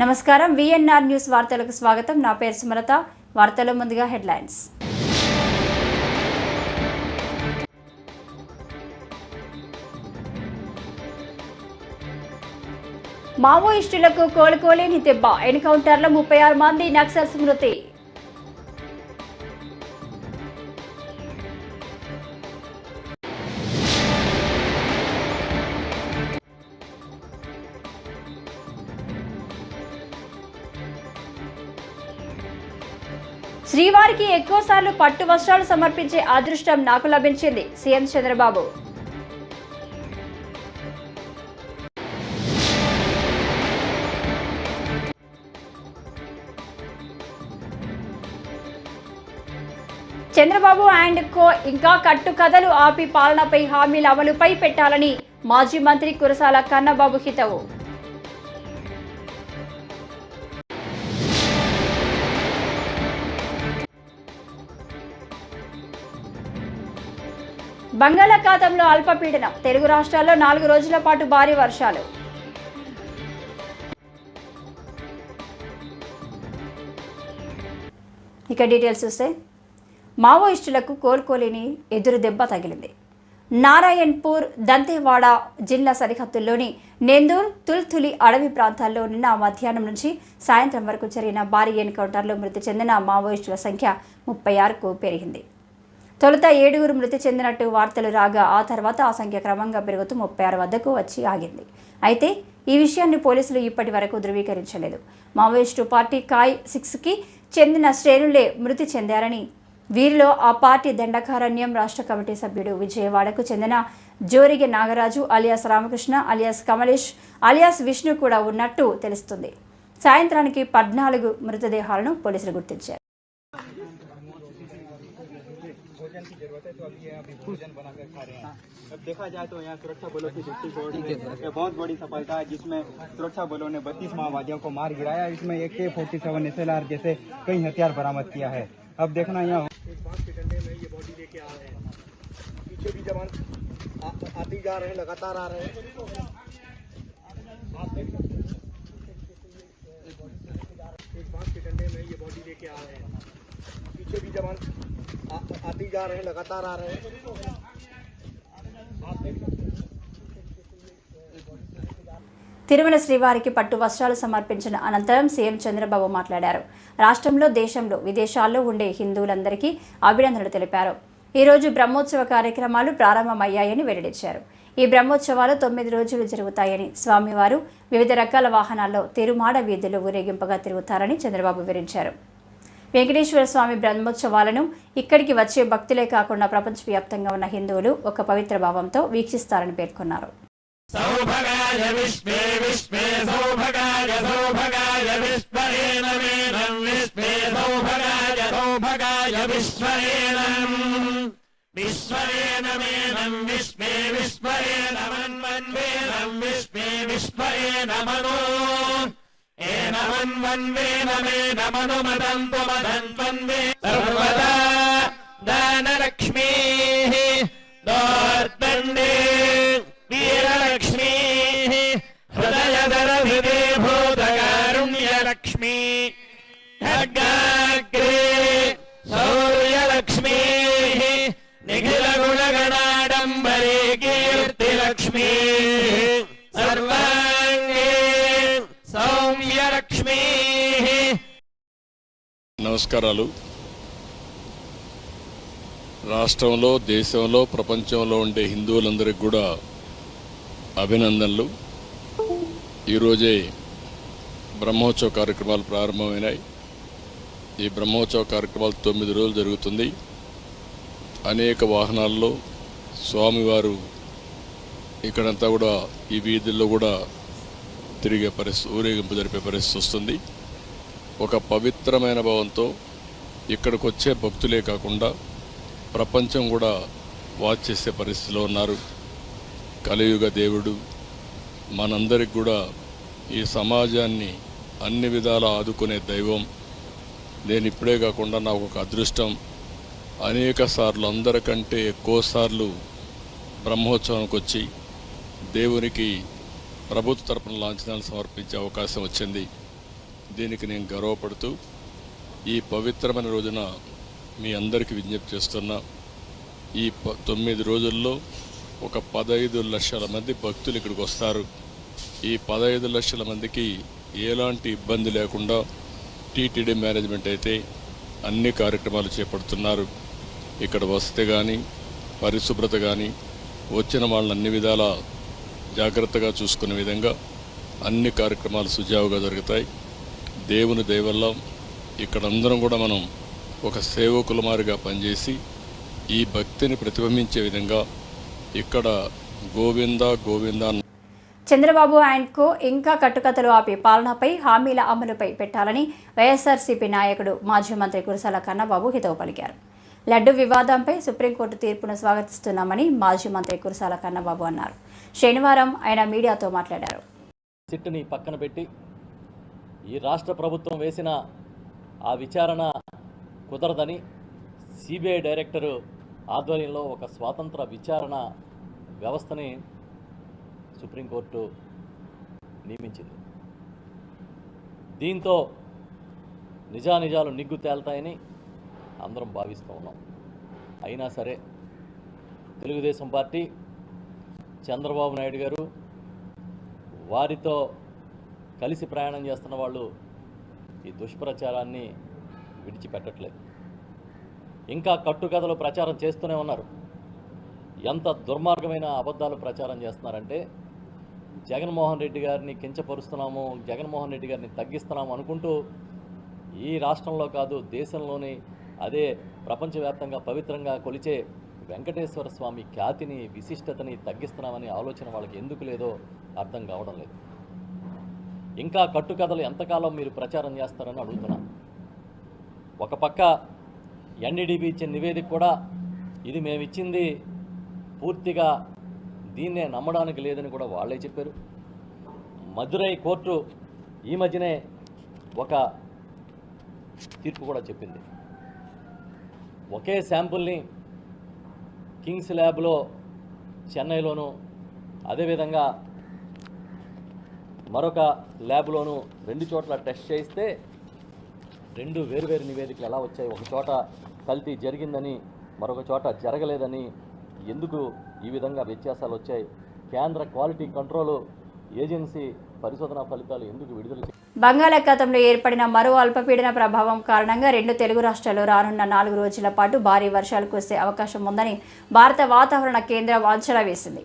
నమస్కారం. VNR news వార్తలకు స్వాగతం. నా పేరు సుమలత. వార్తల ముందుగా హెడ్లైన్స్. మావోయిస్టులకు కోలుకోలేని దెబ్బ. ఎన్కౌంటర్లో ముప్పై ఆరు మంది నక్సల్స్ మృతి. శ్రీవారికి ఎక్కువసార్లు పట్టు వస్త్రాలు సమర్పించే అదృష్టం నాకు లభించింది. CM Chandrababu. Chandrababu and co ఇంకా కట్టు కథలు ఆపి పాలనపై హామీల అమలుపై పెట్టాలని మాజీ మంత్రి కురసాల కన్నబాబు హితవు. బంగాళాఖాతంలో అల్పపీడనం. తెలుగు రాష్ట్రాల్లో నాలుగు రోజుల పాటు భారీ వర్షాలు. ఇక డీటెయిల్స్ చూస్తే మావోయిస్టులకు కోలుకోలేని ఎదురు దెబ్బ తగిలింది. నారాయణ్పూర్ దంతేవాడ జిల్లా సరిహద్దుల్లోని నెందూర్ తుల్తులి అడవి ప్రాంతాల్లో నిన్న మధ్యాహ్నం నుంచి సాయంత్రం వరకు జరిగిన భారీ ఎన్కౌంటర్లో మృతి చెందిన మావోయిస్టుల సంఖ్య ముప్పై ఆరుకు పెరిగింది. తొలుత ఏడుగురు మృతి చెందినట్టు వార్తలు రాగా ఆ తర్వాత ఆ సంఖ్య క్రమంగా పెరుగుతూ ముప్పై ఆరు వద్దకు వచ్చి ఆగింది. అయితే ఈ విషయాన్ని పోలీసులు ఇప్పటి వరకు ధృవీకరించలేదు. మావోయిస్టు పార్టీ కాయ్ సిక్స్కి చెందిన శ్రేణులే మృతి చెందారని వీరిలో ఆ పార్టీ దండకారణ్యం రాష్ట్ర కమిటీ సభ్యుడు విజయవాడకు చెందిన Jorigi Nagaraju alias Ramakrishna alias Kamlesh alias Vishnu కూడా ఉన్నట్టు తెలుస్తుంది. సాయంత్రానికి పద్నాలుగు మృతదేహాలను పోలీసులు గుర్తించారు. तो अभी ये अभी भोजन बना खा रहे हैं। अब देखा जाए तो यहाँ सुरक्षा बलों की ये बहुत बड़ी सफलता है जिसमें सुरक्षा बलों ने बत्तीस माओवादियों को मार गिराया। इसमें एक के फोर्टी सेवन एस जैसे कई हथियार बरामद किया है। अब देखना यहाँ बाँस के डंडे में ये बॉडी लेके आ रहे हैं। पीछे भी जवान आते जा रहे हैं लगातार आ रहे हैं। आप देख सकते हैं। एक बाँस के डंडे में ये बॉडी लेके आ रहे हैं। पीछे भी जवान आ- आते ही जा रहे हैं लगातार आ रहे हैं आप देख सकते हैं తిరుమల శ్రీవారికి పట్టు వస్త్రాలు సమర్పించిన అనంతరం సీఎం చంద్రబాబు మాట్లాడారు రాష్ట్రంలో దేశంలో విదేశాల్లో ఉండే హిందువులందరికీ అభినందనలు తెలిపారు ఈ రోజు బ్రహ్మోత్సవ కార్యక్రమాలు ప్రారంభమయ్యాయని వెల్లడించారు ఈ బ్రహ్మోత్సవాలు తొమ్మిది రోజులు జరుగుతాయని స్వామివారు వివిధ రకాల వాహనాల్లో తిరుమాడ వీధులు ఊరేగింపుగా తిరుగుతారని చంద్రబాబు వివరించారు వెంకటేశ్వర స్వామి బ్రహ్మోత్సవాలను ఇక్కడికి వచ్చే భక్తులే కాకుండా ప్రపంచవ్యాప్తంగా ఉన్న హిందువులు ఒక పవిత్ర భావంతో వీక్షిస్తారని పేర్కొన్నారు. एनमन्वन्वे नमे नमनुमदन्त्वमदन्त्वन्वे सर्वदा दानलक्ष्मीः दोर्दण्डे वीरलक्ष्मीः हृदयदरभिदे भूतकारुण्यलक्ष्मी हग्गाग्रे सौर्यलक्ष्मीः निखिलगुणगणाडम्बरे कीर्तिलक्ष्मीः। सर्वा నమస్కారాలు. రాష్ట్రంలో దేశంలో ప్రపంచంలో ఉండే హిందువులందరికీ కూడా అభినందనలు. ఈరోజే బ్రహ్మోత్సవ కార్యక్రమాలు ప్రారంభమైనాయి. ఈ బ్రహ్మోత్సవ కార్యక్రమాలు తొమ్మిది రోజులు జరుగుతుంది. అనేక వాహనాల్లో స్వామివారు ఇక్కడంతా కూడా ఈ వీధుల్లో కూడా తిరిగే పరిస్థితి ఊరేగింపు జరిపే పరిస్థితి వస్తుంది. ఒక పవిత్రమైన భావంతో ఇక్కడికి వచ్చే భక్తులే కాకుండా ప్రపంచం కూడా వాచ్ చేసే పరిస్థితిలో ఉన్నారు. కలియుగ దేవుడు మనందరికి కూడా ఈ సమాజాన్ని అన్ని విధాలా ఆదుకునే దైవం. నేను ఇప్పుడే కాకుండా నాకు ఒక అదృష్టం. అనేక సార్లు అందరికంటే ఎక్కువ సార్లు బ్రహ్మోత్సవానికి వచ్చి దేవునికి ప్రభుత్వ తరపున లాంఛనాలు సమర్పించే అవకాశం వచ్చింది. దీనికి నేను గర్వపడుతూ ఈ పవిత్రమైన రోజున మీ అందరికీ విజ్ఞప్తి చేస్తున్నా. ఈ తొమ్మిది రోజుల్లో ఒక పదహైదు లక్షల మంది భక్తులు ఇక్కడికి వస్తారు. ఈ పదహైదు లక్షల మందికి ఎలాంటి ఇబ్బంది లేకుండా టీటీడీ మేనేజ్మెంట్ అయితే అన్ని కార్యక్రమాలు చేపడుతున్నారు. ఇక్కడ వసతి కానీ పరిశుభ్రత కానీ వచ్చిన వాళ్ళని అన్ని విధాల జాగ్రత్తగా చూసుకునే విధంగా అన్ని కార్యక్రమాలు సుజావుగా జరుగుతాయి. దేవుని దయవల్ల ఇక్కడ అందరం కూడా మనం ఒక సేవకులమారిగా పనిచేసి ఈ భక్తిని ప్రతిబింబించే విధంగా ఇక్కడ గోవింద గోవింద చంద్రబాబు అండ్ కో ఇంకా కట్టుకథలు ఆపి పాలనపై హామీల అమలుపై పెట్టాలని వైఎస్ఆర్సీపీ నాయకుడు మాజీ మంత్రి కురసాల కన్నబాబు హితవు పలికారు. లడ్డు వివాదంపై సుప్రీంకోర్టు తీర్పును స్వాగతిస్తున్నామని మాజీ మంత్రి కురసాల కన్నబాబు అన్నారు. శనివారం ఆయన మీడియాతో మాట్లాడారు. సిట్టుని పక్కన పెట్టి ఈ రాష్ట్ర ప్రభుత్వం వేసిన ఆ విచారణ కుదరదని సిబిఐ డైరెక్టరు ఆధ్వర్యంలో ఒక స్వాతంత్ర విచారణ వ్యవస్థని సుప్రీంకోర్టు నియమించింది. దీంతో నిజానిజాలు నిగ్గు తేల్తాయని అందరం భావిస్తూ ఉన్నాం. అయినా సరే తెలుగుదేశం పార్టీ చంద్రబాబు నాయుడు గారు వారితో కలిసి ప్రయాణం చేస్తున్న వాళ్ళు ఈ దుష్ప్రచారాన్ని విడిచిపెట్టట్లేదు. ఇంకా కట్టుకథలు ప్రచారం చేస్తూనే ఉన్నారు. ఎంత దుర్మార్గమైన అబద్ధాలు ప్రచారం చేస్తున్నారంటే జగన్మోహన్ రెడ్డి గారిని కించపరుస్తున్నాము జగన్మోహన్ రెడ్డి గారిని తగ్గిస్తున్నాము అనుకుంటూ ఈ రాష్ట్రంలో కాదు దేశంలోని అదే ప్రపంచవ్యాప్తంగా పవిత్రంగా కొలిచే వెంకటేశ్వర స్వామి ఖ్యాతిని విశిష్టతని తగ్గిస్తున్నామని ఆలోచన వాళ్ళకి ఎందుకు లేదో అర్థం కావడం లేదు. ఇంకా కట్టుకథలు ఎంతకాలం మీరు ప్రచారం చేస్తారని అడుగుతున్నా. ఒక పక్క ఎన్డీడీబీ ఇచ్చిన నివేదిక కూడా ఇది మేము ఇచ్చింది పూర్తిగా దీన్నే నమ్మడానికి లేదని కూడా వాళ్ళే చెప్పారు. మదురై కోర్టు ఈ మధ్యనే ఒక తీర్పు కూడా చెప్పింది. ఒకే శాంపుల్ని కింగ్స్ ల్యాబ్లో చెన్నైలోను అదేవిధంగా మరొక ల్యాబ్లోను రెండు చోట్ల టెస్ట్ చేస్తే రెండు వేరువేరు నివేదికలు ఎలా వచ్చాయి? ఒక చోట కల్తీ జరిగిందని మరొక చోట జరగలేదని ఎందుకు ఈ విధంగా వ్యత్యాసాలు వచ్చాయి? కేంద్ర క్వాలిటీ కంట్రోల్ ఏజెన్సీ పరిశోధనా ఫలితాలు ఎందుకు విడుదల బంగాళాఖాతంలో ఏర్పడిన మరో అల్పపీడన ప్రభావం కారణంగా రెండు తెలుగు రాష్ట్రాల్లో రానున్న నాలుగు రోజుల పాటు భారీ వర్షాలు కురిసే అవకాశం ఉందని భారత వాతావరణ కేంద్రం అంచనా వేసింది.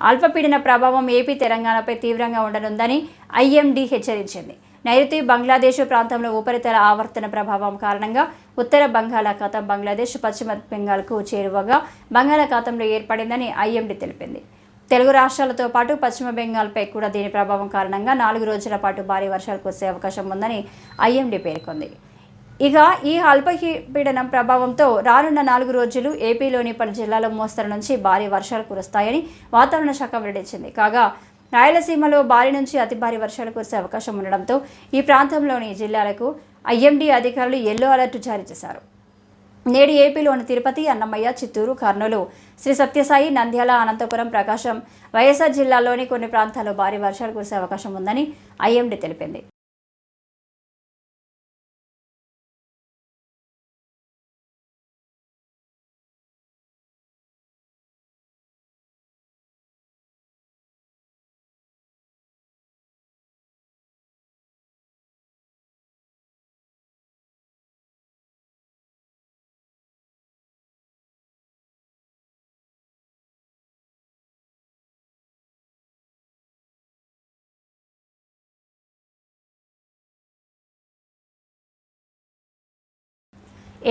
అల్పపీడన ప్రభావం ఏపీ తెలంగాణపై తీవ్రంగా ఉండనుందని ఐఎండీ హెచ్చరించింది. నైరుతి బంగ్లాదేశ్ ప్రాంతంలో ఉపరితల ఆవర్తన ప్రభావం కారణంగా ఉత్తర బంగాళాఖాతం బంగ్లాదేశ్ పశ్చిమ బెంగాల్కు చేరువగా బంగాళాఖాతంలో ఏర్పడిందని ఐఎండీ తెలిపింది. తెలుగు రాష్ట్రాలతో పాటు పశ్చిమ బెంగాల్పై కూడా దీని ప్రభావం కారణంగా నాలుగు రోజుల పాటు భారీ వర్షాలు కురిసే అవకాశం ఉందని ఐఎండీ పేర్కొంది. ఇక ఈ అల్పపీడనం ప్రభావంతో రానున్న నాలుగు రోజులు ఏపీలోని పలు జిల్లాల మోస్తరు నుంచి భారీ వర్షాలు కురుస్తాయని వాతావరణ శాఖ వెల్లడించింది. కాగా రాయలసీమలో భారీ నుంచి అతి భారీ వర్షాలు కురిసే అవకాశం ఉండడంతో ఈ ప్రాంతంలోని జిల్లాలకు ఐఎండీ అధికారులు ఎల్లో అలర్ట్ జారీ చేశారు. నేడు ఏపీలోని తిరుపతి అన్నమయ్య చిత్తూరు కర్నూలు శ్రీ సత్యసాయి నంద్యాల అనంతపురం ప్రకాశం వైఎస్ఆర్ జిల్లాలోని కొన్ని ప్రాంతాల్లో భారీ వర్షాలు కురిసే అవకాశం ఉందని ఐఎండీ తెలిపింది.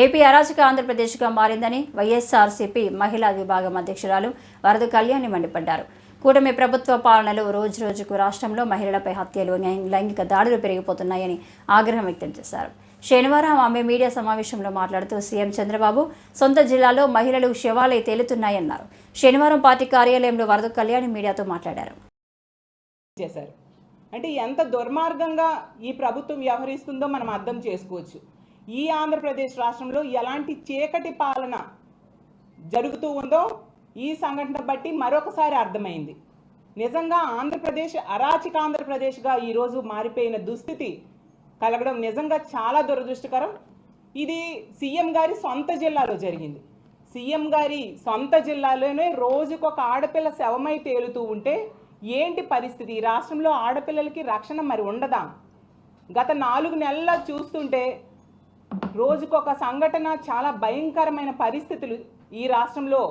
ఏపీ అరాచక ఆంధ్రప్రదేశ్గా మారిందని వైఎస్ఆర్సీపీ మహిళా విభాగం అధ్యక్షురాలు వరద కళ్యాణి మండిపడ్డారు. కూటమి ప్రభుత్వ పాలనలో రోజు రోజుకు రాష్ట్రంలో మహిళలపై హత్యలు లైంగిక దాడులు పెరిగిపోతున్నాయని ఆగ్రహం వ్యక్తం చేశారు. శనివారం ఆమె మీడియా సమావేశంలో మాట్లాడుతూ సీఎం చంద్రబాబు సొంత జిల్లాలో మహిళలు శవాలై తేలుతున్నాయన్నారు. శనివారం పార్టీ కార్యాలయంలో వరద కళ్యాణి మీడియాతో మాట్లాడారు. చేశారు. అంటే ఎంత దుర్మార్గంగా ఈ ప్రభుత్వం వ్యవహరిస్తుందో మనం అర్థం చేసుకోవచ్చు. ఈ ఆంధ్రప్రదేశ్ రాష్ట్రంలో ఎలాంటి చీకటి పాలన జరుగుతూ ఉందో ఈ సంఘటన బట్టి మరొకసారి అర్థమైంది. నిజంగా ఆంధ్రప్రదేశ్ అరాచక ఆంధ్రప్రదేశ్గా ఈరోజు మారిపోయిన దుస్థితి కలగడం నిజంగా చాలా దురదృష్టకరం. ఇది సీఎం గారి సొంత జిల్లాలో జరిగింది. సీఎం గారి సొంత జిల్లాలోనే రోజుకొక ఆడపిల్ల శవమై తేలుతూ ఉంటే ఏంటి పరిస్థితి? ఈ రాష్ట్రంలో ఆడపిల్లలకి రక్షణ మరి ఉండదా? గత నాలుగు నెలల చూస్తుంటే రోజుకొక సంఘటన చాలా భయంకరమైన పరిస్థితులు ఈ రాష్ట్రంలో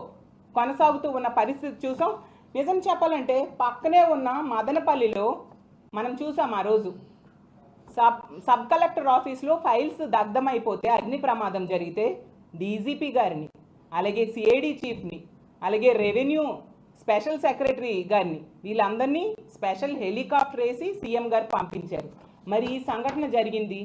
కొనసాగుతూ ఉన్న పరిస్థితి చూసాం. నిజం చెప్పాలంటే పక్కనే ఉన్న మదనపల్లిలో మనం చూసాం ఆ రోజు. సబ్ సబ్ కలెక్టర్ ఆఫీస్లో ఫైల్స్ దగ్ధమైపోతే అగ్ని ప్రమాదం జరిగితే డీజీపీ గారిని అలాగే సిఐడి చీఫ్ని అలాగే రెవెన్యూ స్పెషల్ సెక్రటరీ గారిని వీళ్ళందరినీ స్పెషల్ హెలికాప్టర్ వేసి సీఎం గారు పంపించారు. మరి ఈ సంఘటన జరిగింది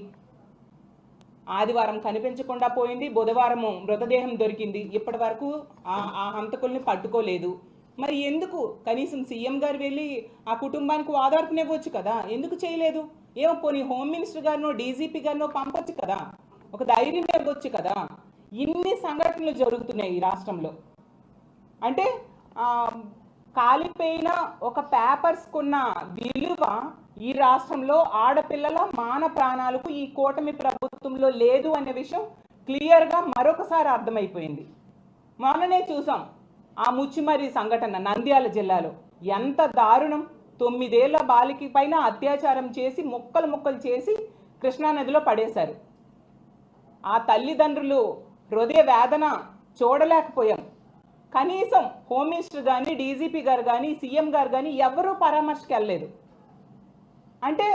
ఆదివారం కనిపించకుండా పోయింది. బుధవారం మృతదేహం దొరికింది. ఇప్పటి వరకు ఆ- ఆ హంతకుల్ని పట్టుకోలేదు. మరి ఎందుకు? కనీసం సీఎం గారు వెళ్ళి ఆ కుటుంబానికి ఓదార్పునివ్వచ్చు కదా? ఎందుకు చేయలేదు? ఏమో పోనీ హోమ్ మినిస్టర్ గారినో డీజీపీ గారినో పంపొచ్చు కదా? ఒక ధైర్యం ఇవ్వచ్చు కదా? ఇన్ని సంఘటనలు జరుగుతున్నాయి ఈ రాష్ట్రంలో. అంటే కాలిపోయిన ఒక పేపర్స్కున్న విలువ ఈ రాష్ట్రంలో ఆడపిల్లల మాన ప్రాణాలకు ఈ కూటమి ప్రభుత్వంలో లేదు అనే విషయం క్లియర్గా మరొకసారి అర్థమైపోయింది. మొన్ననే చూసాం ఆ ముచ్చిమరి సంఘటన నంద్యాల జిల్లాలో. ఎంత దారుణం! తొమ్మిదేళ్ళ బాలిక పైన అత్యాచారం చేసి ముక్కలు ముక్కలు చేసి కృష్ణానదిలో పడేశారు. ఆ తల్లిదండ్రులు హృదయ వేదన చూడలేకపోయాం. కనీసం హోమ్ మినిస్టర్ కానీ డీజీపీ గారు కానీ సీఎం గారు కానీ ఎవరూ పరామర్శకు వెళ్ళలేదు అంటే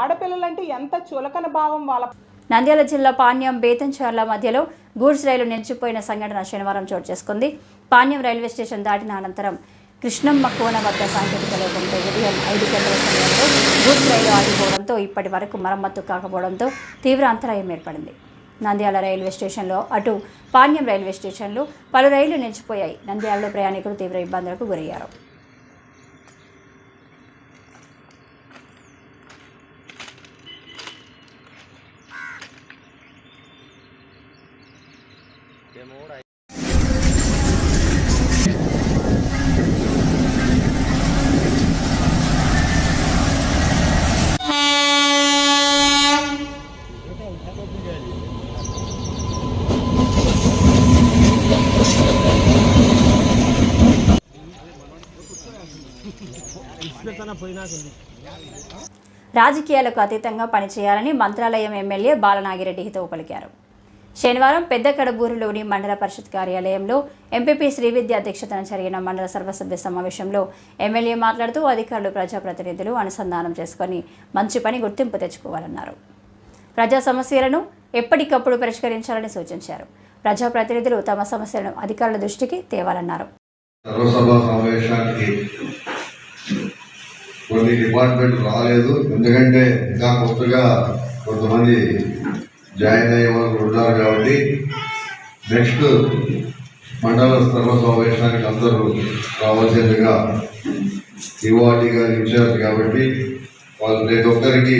ఆడపిల్లలంటే ఎంత చులకన భావం వాళ్ళ నంద్యాల జిల్లా పాణ్యం బేతంచర్ల మధ్యలో గూడ్స్ రైలు నిలిచిపోయిన సంఘటన శనివారం చోటు చేసుకుంది. పాణ్యం రైల్వే స్టేషన్ దాటిన అనంతరం కృష్ణమ్మ కోన వద్ద సాంకేతిక లోపంతో ఉదయం ఐదు గంటల సమయంలో గూడ్స్ రైలు ఆగిపోవడంతో ఇప్పటి వరకు మరమ్మత్తు కాకపోవడంతో తీవ్ర అంతరాయం ఏర్పడింది. నంద్యాల రైల్వే స్టేషన్లో అటు పాణ్యం రైల్వే స్టేషన్లో పలు రైళ్ళు నిలిచిపోయాయి. నంద్యాలలో ప్రయాణికులు తీవ్ర ఇబ్బందులకు గురయ్యారు. రాజకీయాలకు అతీతంగా పనిచేయాలని మంత్రాలయం ఎమ్మెల్యే బాలనాగిరెడ్డి హితవు పలికారు శనివారం పెద్ద కడబూరులోని మండల పరిషత్ కార్యాలయంలో ఎంపీపీ శ్రీవిద్య అధ్యక్షతన జరిగిన మండల సర్వసభ్య సమావేశంలో ఎమ్మెల్యే మాట్లాడుతూ అధికారులు ప్రజాప్రతినిధులు అనుసంధానం చేసుకొని మంచి పని గుర్తింపు తెచ్చుకోవాలన్నారు. ప్రజా సమస్యలను ఎప్పటికప్పుడు పరిష్కరించాలని సూచించారు. ప్రజాప్రతినిధులు తమ సమస్యలను అధికారుల దృష్టికి తేవాలన్నారు. సర్వసభ కొన్ని డిపార్ట్మెంట్ రాలేదు. ఎందుకంటే ఇంకా కొత్తగా కొంతమంది జాయిన్ అయ్యే వాళ్ళు ఉన్నారు కాబట్టి నెక్స్ట్ మండల సర్వ సమావేశానికి అందరూ రావాల్సిందిగా ఇవాటి గారి కాబట్టి వాళ్ళు ప్రతి ఒక్కరికి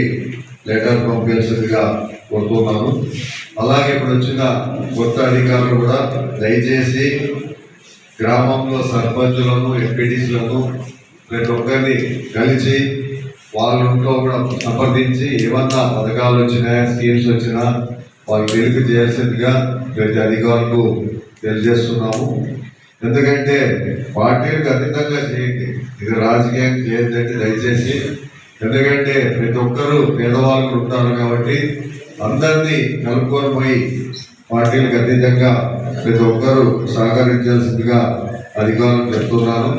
లెటర్ పంపించాల్సిందిగా కోరుతున్నాను. అలాగే ఇప్పుడు వచ్చిన కొత్త అధికారులు కూడా దయచేసి గ్రామంలో సర్పంచులను ఎంపీటీసులను ప్రతి ఒక్కరిని కలిసి వాళ్ళ ఇంట్లో కూడా సంప్రదించి ఏమన్నా పథకాలు వచ్చినా స్కీమ్స్ వచ్చినా వాళ్ళు వెలుగు చేయాల్సిందిగా ప్రతి అధికారులకు తెలియజేస్తున్నాము. ఎందుకంటే పార్టీలకు అతీతంగా చేయండి. ఇది రాజకీయం చేయొద్దంటే దయచేసి. ఎందుకంటే ప్రతి ఒక్కరూ పేదవాళ్ళు ఉంటారు కాబట్టి అందరినీ కలుపుకొని పోయి పార్టీలకు అతీతంగా ప్రతి ఒక్కరూ సహకరించాల్సిందిగా అధికారులు చెప్తున్నాను.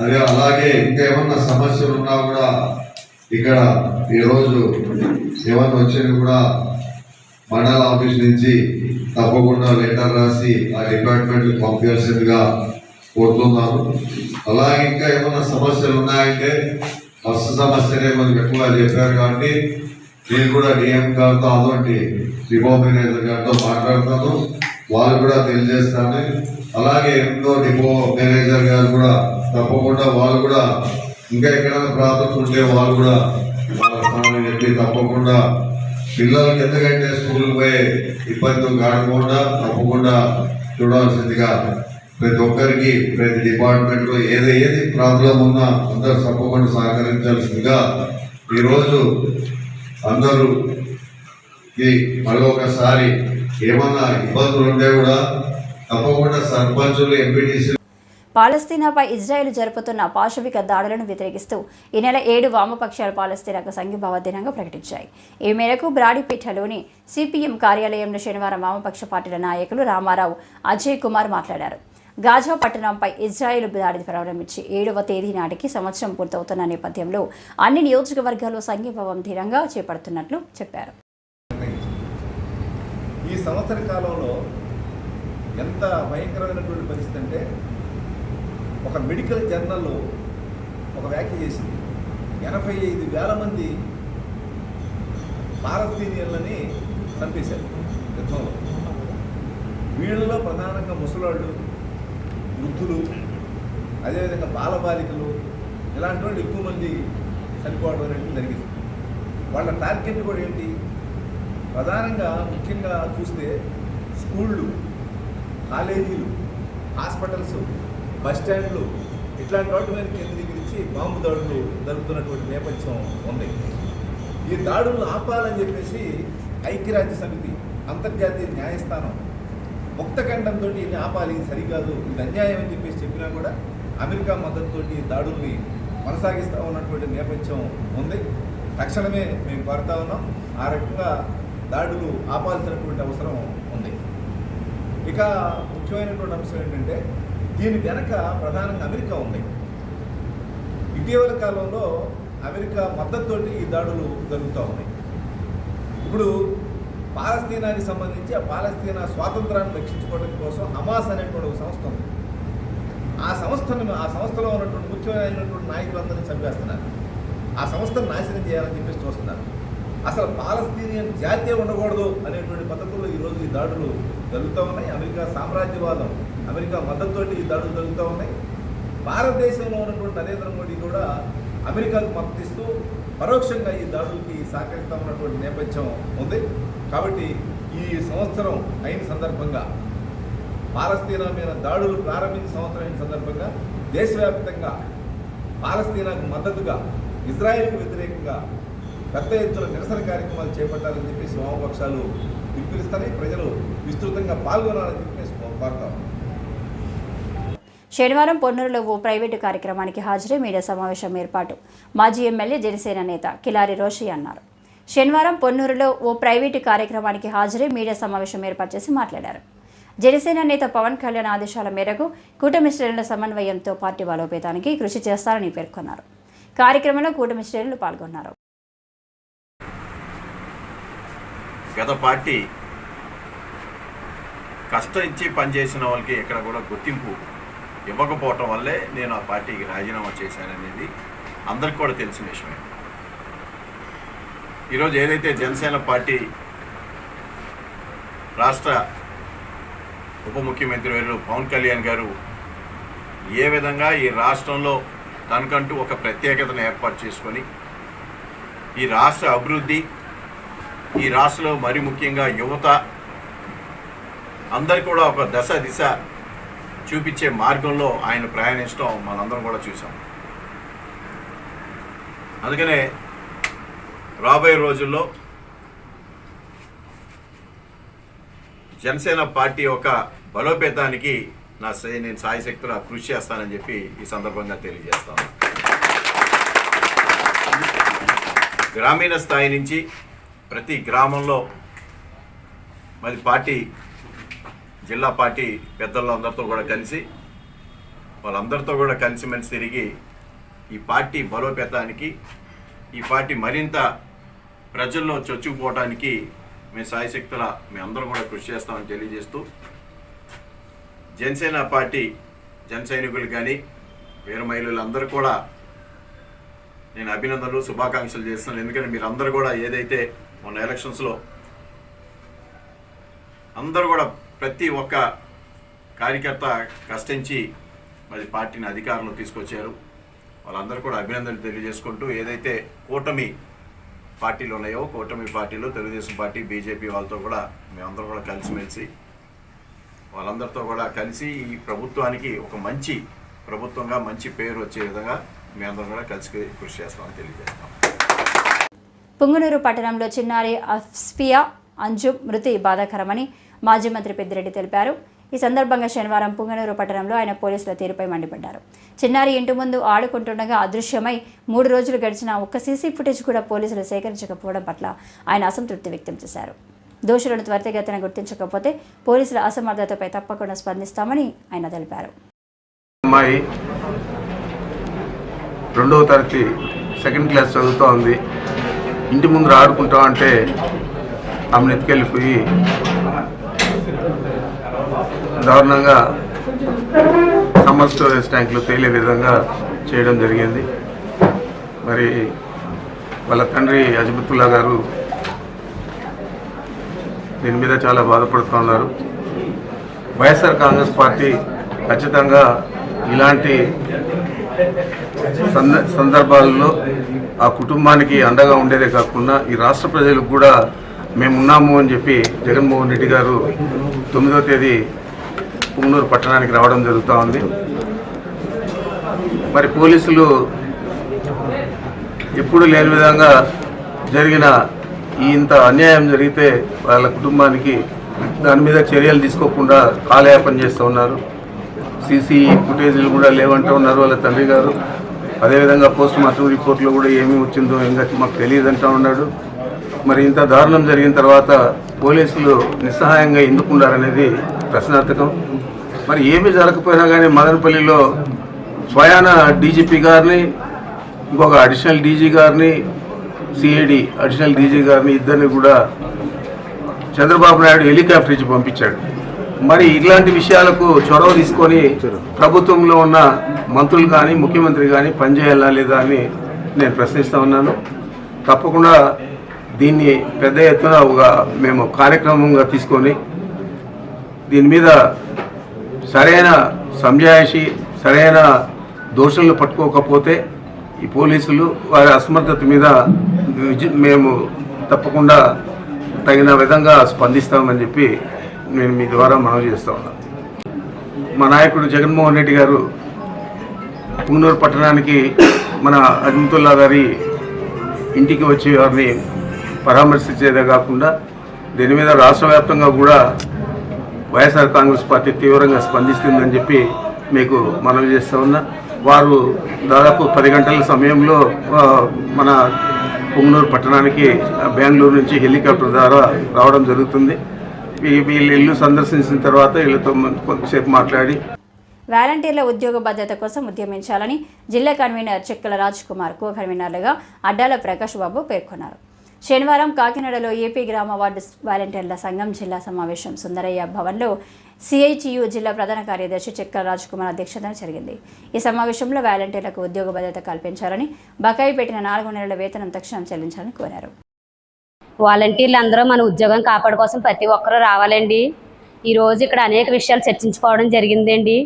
అదే అలాగే ఇంకా ఏమన్నా సమస్యలు ఉన్నా కూడా ఇక్కడ ఈరోజు ఏమన్నా వచ్చినా కూడా మండల ఆఫీస్ నుంచి తప్పకుండా లెటర్ రాసి ఆ డిపార్ట్మెంట్కి పంపించాల్సిందిగా కోరుతున్నాను అలాగే ఇంకా ఏమన్నా సమస్యలు ఉన్నాయంటే బస్సు సమస్యనే మనకు ఎక్కువ చెప్పారు కాబట్టి నేను కూడా డిఎం గారితో అటువంటి డిపో మేనేజర్ గారితో మాట్లాడతాను. వాళ్ళు కూడా తెలియజేస్తాను. అలాగే ఎంతో డిపో మేనేజర్ గారు కూడా తప్పకుండా వాళ్ళు కూడా ఇంకా ఎక్కడైనా ప్రాబ్లమ్స్ ఉంటే వాళ్ళు కూడా వాళ్ళని చెప్పి తప్పకుండా పిల్లలకి ఎందుకంటే స్కూల్కి పోయే ఇబ్బందులు కాకుండా తప్పకుండా చూడాల్సిందిగా ప్రతి ఒక్కరికి ప్రతి డిపార్ట్మెంట్ ఏది ఏది ప్రాబ్లం ఉన్నా అందరూ తప్పకుండా సహకరించాల్సిందిగా ఈరోజు అందరూ మళ్ళీ మరొకసారి ఏమన్నా ఇబ్బందులు ఉంటే కూడా తప్పకుండా సర్పంచులు ఎంపీటీసీ పాలస్తీనాపై ఇజ్రాయెల్ జరుపుతున్న పాశవిక దాడులను వ్యతిరేకిస్తూ ఈ నెల ఏడు వామపక్షాలు పాలస్తీనాకు సంఘీభావ దినంగా ప్రకటించాయి. ఈ మేరకు బ్రాడిపేటలోని సిపిఎం కార్యాలయంలో శనివారం వామపక్ష పార్టీల నాయకులు రామారావు అజయ్ కుమార్ మాట్లాడారు. గాజా పట్టణంపై ఇజ్రాయెల్ దాడి ప్రారంభించి ఏడవ తేదీ నాటికి సంవత్సరం పూర్తవుతున్న నేపథ్యంలో అన్ని నియోజకవర్గాల్లో సంఘీభావం ధీరంగా చేపడుతున్నట్లు చెప్పారు. ఈ సంవత్సర కాలంలో ఎంత భయంకరమైనటువంటి పరిస్థితి అంటే ఒక మెడికల్ జర్నల్లో ఒక వ్యాఖ్య చేసింది. ఎనభై ఐదు వేల మంది భారతీయులని చంపేశారు యుద్ధంలో. వీళ్ళలో ప్రధానంగా ముసలాళ్ళు వృద్ధులు అదేవిధంగా బాలబాలికలు ఇలాంటి వాళ్ళు ఎక్కువ మంది చనిపోవడం అనేది జరిగింది. వాళ్ళ టార్గెట్ కూడా ఏంటి? ప్రధానంగా ముఖ్యంగా చూస్తే స్కూళ్ళు కాలేజీలు హాస్పిటల్స్ బస్ స్టాండ్లు ఇట్లాంటి వాటి మీద కేంద్రీకరించి బాంబు దాడులు జరుగుతున్నటువంటి నేపథ్యం ఉంది. ఈ దాడులను ఆపాలని చెప్పేసి ఐక్యరాజ్య సమితి అంతర్జాతీయ న్యాయస్థానం ముక్తఖండంతో ఇది ఆపాలి ఇది సరికాదు ఇది అన్యాయం అని చెప్పేసి చెప్పినా కూడా అమెరికా మద్దతుతో ఈ దాడుల్ని కొనసాగిస్తూ ఉన్నటువంటి నేపథ్యం ఉంది. తక్షణమే మేము కోరుతా ఉన్నాం. ఆ రకంగా దాడులు ఆపాల్సినటువంటి అవసరం ఉంది. ఇక ముఖ్యమైనటువంటి అంశం ఏంటంటే దీని వెనక ప్రధానంగా అమెరికా ఉంది. ఇటీవల కాలంలో అమెరికా మద్దతుతోటి ఈ దాడులు జరుగుతూ ఉన్నాయి. ఇప్పుడు పాలస్తీనాకి సంబంధించి ఆ పాలస్తీనా స్వాతంత్రాన్ని రక్షించుకోవడం కోసం హమాస్ అనేటువంటి ఒక సంస్థ ఉంది. ఆ సంస్థను ఆ సంస్థలో ఉన్నటువంటి ముఖ్యమైనటువంటి నాయకులందరినీ చంపేస్తున్నారు. ఆ సంస్థను నాశనం చేయాలని చెప్పేసి చూస్తున్నారు. అసలు పాలస్తీనియన్ జాతీయ ఉండకూడదు అనేటువంటి పద్ధతుల్లో ఈరోజు ఈ దాడులు జరుగుతూ ఉన్నాయి. అమెరికా సామ్రాజ్యవాదం అమెరికా మద్దతుతోటి ఈ దాడులు జరుగుతూ ఉన్నాయి. భారతదేశంలో ఉన్నటువంటి నరేంద్ర మోడీ కూడా అమెరికాకు మద్దతిస్తూ పరోక్షంగా ఈ దాడులకి సహకరిస్తూ ఉన్నటువంటి నేపథ్యం ఉంది. కాబట్టి ఈ సంవత్సరం అయిన సందర్భంగా పాలస్తీనా మీద దాడులు ప్రారంభించిన సంవత్సరం అయిన సందర్భంగా దేశవ్యాప్తంగా పాలస్తీనాకు మద్దతుగా ఇజ్రాయెల్కు వ్యతిరేకంగా పెద్ద ఎత్తున నిరసన కార్యక్రమాలు చేపట్టాలని చెప్పేసి వామపక్షాలు పిలిపిస్తారని ప్రజలు విస్తృతంగా పాల్గొనాలని చెప్పేసి కోరుతాం శనివారం పొన్నూరులో ఓ ప్రైవేటు కార్యక్రమానికి హాజరై మీడియా సమావేశం ఏర్పాటు. మాజీ ఎమ్మెల్యే జనసేన నేత కిలారి రోషి అన్నారు. శనివారం పొన్నూరులో ఓ ప్రైవేటు కార్యక్రమానికి హాజరై మీడియా సమావేశం ఏర్పాటు చేసి మాట్లాడారు. జనసేన నేత పవన్ కళ్యాణ్ ఆదేశాల మేరకు కూటమి శ్రేణుల సమన్వయంతో పార్టీ బలోపేతానికి కృషి చేస్తారని పేర్కొన్నారు. కార్యక్రమంలో కూటమి శ్రేణులు పాల్గొన్నారు. గత పార్టీ కష్టం ఇచ్చి పనిచేసిన వాళ్ళకి ఎక్కడ కూడా గుర్తింపు ఇవ్వకపోవటం వల్లే నేను ఆ పార్టీకి రాజీనామా చేశాననేది అందరికి కూడా తెలిసిన విషయమే. ఈరోజు ఏదైతే జనసేన పార్టీ రాష్ట్ర ఉప ముఖ్యమంత్రి వేరు పవన్ కళ్యాణ్ గారు ఏ విధంగా ఈ రాష్ట్రంలో తనకంటూ ఒక ప్రత్యేకతను ఏర్పాటు చేసుకొని ఈ రాష్ట్ర అభివృద్ధి ఈ రాష్ట్రంలో మరి ముఖ్యంగా యువత అందరు కూడా ఒక దశ దిశ చూపించే మార్గంలో ఆయన ప్రయాణించడం మనందరం కూడా చూసాం అందుకనే రాబోయే రోజుల్లో జనసేన పార్టీ యొక్క బలోపేతానికి నా నేను సాయశక్తుల కృషి చేస్తానని చెప్పి ఈ సందర్భంగా తెలియజేస్తాను. గ్రామీణ స్థాయి నుంచి ప్రతి గ్రామంలో మరి పార్టీ జిల్లా పార్టీ పెద్దలందరితో కూడా కలిసి వాళ్ళందరితో కూడా కలిసిమెలిసి తిరిగి ఈ పార్టీ బలోపేతానికి ఈ పార్టీ మరింత ప్రజల్లో చొచ్చుకుపోవడానికి మేము సాయశక్తుల మేము అందరం కూడా కృషి చేస్తామని తెలియజేస్తూ జనసేన పార్టీ జన సైనికులు కానీ వీర మహిళలందరూ కూడా నేను అభినందనలు శుభాకాంక్షలు చేస్తున్నాను. ఎందుకంటే మీరు అందరూ కూడా ఏదైతే మొన్న ఎలక్షన్స్లో అందరూ కూడా ప్రతి ఒక్క కార్యకర్త కష్టించి మరి పార్టీని అధికారంలో తీసుకొచ్చారు. వాళ్ళందరూ కూడా అభినందనలు తెలియజేసుకుంటూ ఏదైతే కూటమి పార్టీలు ఉన్నాయో కూటమి పార్టీలు తెలుగుదేశం పార్టీ బీజేపీ వాళ్ళతో కూడా మేమందరం కూడా కలిసిమెలిసి వాళ్ళందరితో కూడా కలిసి ఈ ప్రభుత్వానికి ఒక మంచి ప్రభుత్వంగా మంచి పేరు వచ్చే విధంగా మేమందరం కూడా కలిసి కృషి చేస్తామని తెలియజేస్తాం. పుంగనూరు పట్టణంలో చిన్నారి అస్ఫియా అంజుమ్ మృతి బాధాకరమని మాజీ మంత్రి పెద్దిరెడ్డి తెలిపారు. ఈ సందర్భంగా శనివారం పుంగనూరు పట్టణంలో ఆయన పోలీసుల తీరుపై మండిపడ్డారు. చిన్నారి ఇంటి ముందు ఆడుకుంటుండగా అదృశ్యమై మూడు రోజులు గడిచిన ఒక్క సీసీ ఫుటేజ్ కూడా పోలీసులు సేకరించకపోవడం పట్ల ఆయన అసంతృప్తి వ్యక్తం చేశారు. దోషులను త్వరితగతిన గుర్తించకపోతే పోలీసుల అసమర్థతపై తప్పకుండా స్పందిస్తామని ఆయన తెలిపారు. అమ్మాయి రెండవ తరగతి సెకండ్ క్లాస్ చదువుతూ ఉంది ఇంటి ముందు ఆడుకుంటాం అంటే ఆమెను ఎత్తుకెళ్ళిపోయి దారుణంగా సమ్మర్ స్టోరేజ్ ట్యాంక్లో తేలే విధంగా చేయడం జరిగింది. మరి వాళ్ళ తండ్రి అజ్మతుల్లా గారు దీని మీద చాలా బాధపడుతూ ఉన్నారు. వైఎస్ఆర్ కాంగ్రెస్ పార్టీ ఖచ్చితంగా ఇలాంటి సంద సందర్భాల్లో ఆ కుటుంబానికి అండగా ఉండేదే కాకుండా ఈ రాష్ట్ర ప్రజలకు కూడా మేమున్నాము అని చెప్పి జగన్మోహన్ రెడ్డి గారు తొమ్మిదవ తేదీ పుంగనూరు పట్టణానికి రావడం జరుగుతూ ఉంది. మరి పోలీసులు ఎప్పుడు లేని విధంగా జరిగిన ఇంత అన్యాయం జరిగితే వాళ్ళ కుటుంబానికి దాని మీద చర్యలు తీసుకోకుండా కాలయాపన చేస్తూ ఉన్నారు. సీసీ ఫుటేజీలు కూడా లేవంటూ ఉన్నారు వాళ్ళ తండ్రి గారు. అదేవిధంగా పోస్ట్ మార్టం రిపోర్ట్లో కూడా ఏమీ వచ్చిందో ఇంకా మాకు తెలియదు అంటూ ఉన్నాడు. మరి ఇంత దారుణం జరిగిన తర్వాత పోలీసులు నిస్సహాయంగా ఎందుకు ఉండారనేది ప్రశ్నార్థకం. మరి ఏమీ జరగకపోయినా కానీ మదనపల్లిలో స్వయాన డీజీపీ గారిని ఇంకొక అడిషనల్ డీజీ గారిని సిఐడి అడిషనల్ డీజీ గారిని ఇద్దరిని కూడా చంద్రబాబు నాయుడు హెలికాప్టర్ ఇచ్చి పంపించాడు. మరి ఇలాంటి విషయాలకు చొరవ తీసుకొని ప్రభుత్వంలో ఉన్న మంత్రులు కానీ ముఖ్యమంత్రి కానీ పనిచేయాలా లేదా అని నేను ప్రశ్నిస్తా ఉన్నాను. తప్పకుండా దీన్ని పెద్ద ఎత్తున ఒక మేము కార్యక్రమంగా తీసుకొని దీని మీద సరైన సంజాయిషి సరైన దోషులను పట్టుకోకపోతే ఈ పోలీసులు వారి అసమర్థత మీద మేము తప్పకుండా తగిన విధంగా స్పందిస్తామని చెప్పి నేను మీ ద్వారా మనవి చేస్తా ఉన్నాను మా నాయకుడు జగన్మోహన్ రెడ్డి గారు పుంగనూరు పట్టణానికి మన అజిమతుల్లా గారి ఇంటికి వచ్చే వారిని పరామర్శించేదే కాకుండా దీని మీద రాష్ట్ర వ్యాప్తంగా కూడా వైఎస్ఆర్ కాంగ్రెస్ పార్టీ తీవ్రంగా స్పందిస్తుందని చెప్పి మీకు మనవి చేస్తా ఉన్నా. వారు దాదాపు పది గంటల సమయంలో మన పుంగనూరు పట్టణానికి బెంగళూరు నుంచి హెలికాప్టర్ ద్వారా రావడం జరుగుతుంది. వీళ్ళ ఇల్లు సందర్శించిన తర్వాత వీళ్ళతో కొంతసేపు మాట్లాడి. వాలంటీర్ల ఉద్యోగ భద్రత కోసం ఉద్యమించాలని జిల్లా కన్వీనర్ చిక్కల రాజ్ కుమార్ కో కన్వీనర్లుగా అడ్డాల ప్రకాష్ బాబు పేర్కొన్నారు. శనివారం కాకినాడలో ఏపీ గ్రామ వార్డు వాలంటీర్ల సంఘం జిల్లా సమావేశం సుందరయ్య భవన్లో సిఐటియు జిల్లా ప్రధాన కార్యదర్శి చిక్కల రాజ్ కుమార్ అధ్యక్షతన జరిగింది. ఈ సమావేశంలో వాలంటీర్లకు ఉద్యోగ భద్రత కల్పించాలని బకాయి పెట్టిన నాలుగు నెలల వేతనం తక్షణం చెల్లించాలని కోరారు. వాలంటీర్లు అందరూ మన ఉద్యోగం కాపాడు కోసం ప్రతి ఒక్కరూ రావాలండి. ఈరోజు ఇక్కడ అనేక విషయాలు చర్చించుకోవడం జరిగిందండి.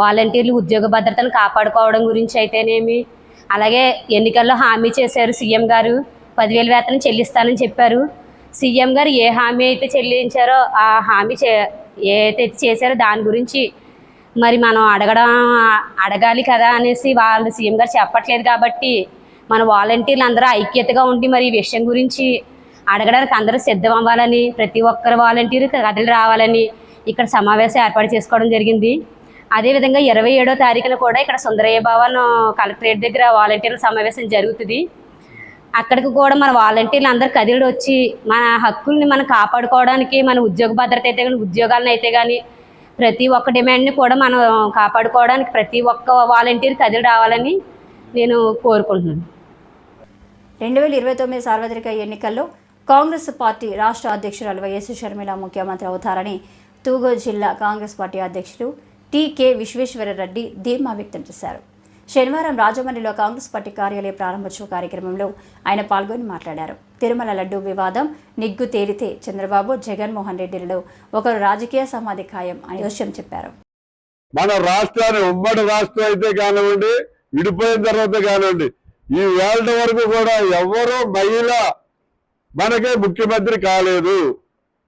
వాలంటీర్లు ఉద్యోగ భద్రతను కాపాడుకోవడం గురించి అయితేనేమి. అలాగే ఎన్నికల్లో హామీ చేశారు సీఎం గారు. పదివేల వేతనం చెల్లిస్తానని చెప్పారు. సీఎం గారు ఏ హామీ అయితే చెల్లించారో ఆ హామీ చే ఏదైతే చేశారో దాని గురించి మరి మనం అడగడం అడగాలి కదా అనేసి వాళ్ళు సీఎం గారు చెప్పట్లేదు కాబట్టి మన వాలంటీర్లు అందరూ ఐక్యతగా ఉండి మరి ఈ విషయం గురించి అడగడానికి అందరూ సిద్ధం అవ్వాలని ప్రతి ఒక్కరు వాలంటీర్ కథలు రావాలని ఇక్కడ సమావేశం ఏర్పాటు చేసుకోవడం జరిగింది. అదేవిధంగా ఇరవై ఏడో తారీఖున కూడా ఇక్కడ సుందరయ్య భవన్ కలెక్టరేట్ దగ్గర వాలంటీర్ల సమావేశం జరుగుతుంది. అక్కడికి కూడా మన వాలంటీర్లు అందరు కదిలి వచ్చి మన హక్కుల్ని మనం కాపాడుకోవడానికి మన ఉద్యోగ భద్రత అయితే కానీ ఉద్యోగాలను అయితే కానీ ప్రతి ఒక్క డిమాండ్ని కూడా మనం కాపాడుకోవడానికి ప్రతి ఒక్క వాలంటీర్ కదిలి రావాలని నేను కోరుకుంటున్నాను. రెండు వేల ఇరవై తొమ్మిది సార్వత్రిక ఎన్నికల్లో కాంగ్రెస్ పార్టీ రాష్ట్ర అధ్యక్షురాలు వైఎస్ షర్మిల ముఖ్యమంత్రి అవుతారని తూగో జిల్లా కాంగ్రెస్ పార్టీ అధ్యక్షుడు టీకే విశ్వేశ్వరరెడ్డి ధీమా వ్యక్తం చేశారు. శనివారం రాజమండ్రిలో కాంగ్రెస్ పార్టీ కార్యాలయ ప్రారంభోత్సవ కార్యక్రమంలో ఆయన పాల్గొని మాట్లాడారు. తిరుమల లడ్డు వివాదం నిగ్గు తేలితే చంద్రబాబు జగన్మోహన్ రెడ్డిలలో ఒకరు రాజకీయ సమాధి ఖాయం అని విషయం చెప్పారు. మన రాష్ట్రాన్ని ఉమ్మడి రాష్ట్రం అయితే కానివ్వండి విడిపోయిన తర్వాత కానివ్వండి ఈ వరకు కూడా ఎవరో మహిళ మనకే ముఖ్యమంత్రి కాలేదు.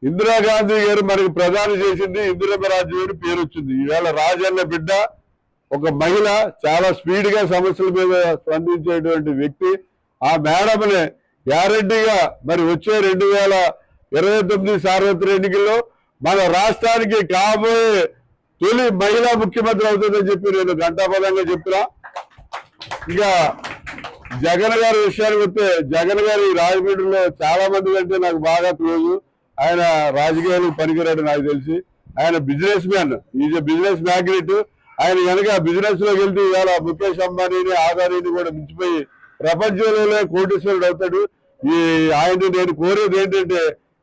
ఇందిరాగాంధీ గారు మనకి ప్రధాని చేసింది ఇందిరమ్మ గారు పేరు వచ్చింది. ఈవేళ రాజన్న బిడ్డ ఒక మహిళ చాలా స్పీడ్గా సమస్యల మీద స్పందించేటువంటి వ్యక్తి. ఆ మేడంనే గ్యారంటీగా మరి వచ్చే రెండు వేల ఇరవై తొమ్మిది సార్వత్రిక ఎన్నికల్లో మన రాష్ట్రానికి కాబోయే తొలి మహిళా ముఖ్యమంత్రి అవుతుందని చెప్పి నేను ఘంటాపదంగా చెప్పినా ఇక జగన్ గారి విషయానికి వస్తే జగన్ గారి రాజమండ్రిలో చాలా మంది కంటే నాకు బాగా తెలియదు. ఆయన రాజకీయాలకు పనికిరాడు నాకు తెలిసి. ఆయన business man is business magnet ఆయన కనుక బిజినెస్లోకి వెళ్తే ఇవాళ ముఖేష్ అంబానీని ఆదానీని కూడా మించిపోయి ప్రపంచంలోనే కోటీశ్వరుడు అవుతాడు. ఈ ఆయన నేను కోరేది ఏంటంటే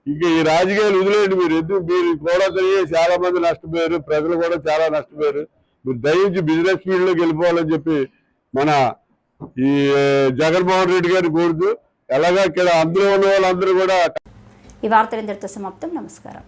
ఇక ఈ రాజకీయాలు వదిలేయండి మీరు. ఎందుకు? మీరు కూడా చాలా మంది నష్టపోయారు. ప్రజలు కూడా చాలా నష్టపోయారు. మీరు దయించి బిజినెస్ ఫీల్డ్లోకి వెళ్ళిపోవాలని చెప్పి మన ఈ జగన్మోహన్ రెడ్డి గారిని కోరుతూ ఎలాగా ఇక్కడ అందులో ఉన్న వాళ్ళందరూ కూడా ఈ వార్తలు ఇంతటితో సమాప్తం. నమస్కారం.